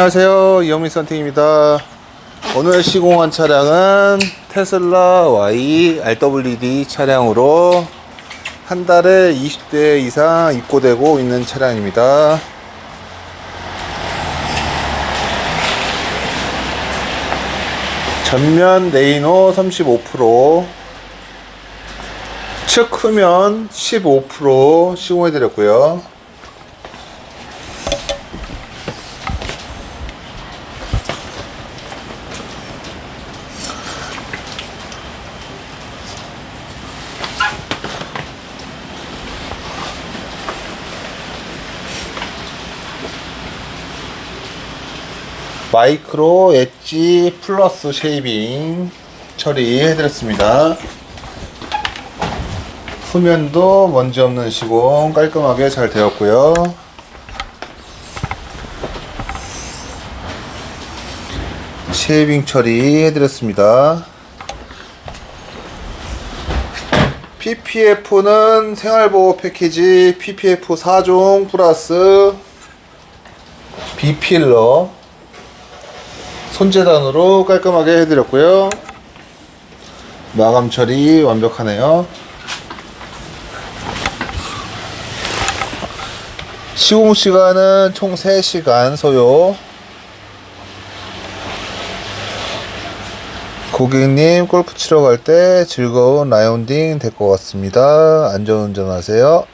안녕하세요. 이영민 선택입니다. 오늘 시공한 차량은 테슬라 Y RWD 차량으로 한 달에 20대 이상 입고되고 있는 차량입니다. 전면 레이노 35%, 측 후면 15% 시공해 드렸고요. 마이크로 엣지 플러스 쉐이빙 처리해드렸습니다. 후면도 먼지 없는 시공 깔끔하게 잘 되었고요. 쉐이빙 처리해드렸습니다. PPF는 생활보호 패키지 PPF 4종 플러스 B필러 손재단으로 깔끔하게 해드렸고요. 마감 처리 완벽하네요. 시공 시간은 총 3시간 소요. 고객님 골프 치러 갈 때 즐거운 라운딩 될 것 같습니다. 안전운전 하세요.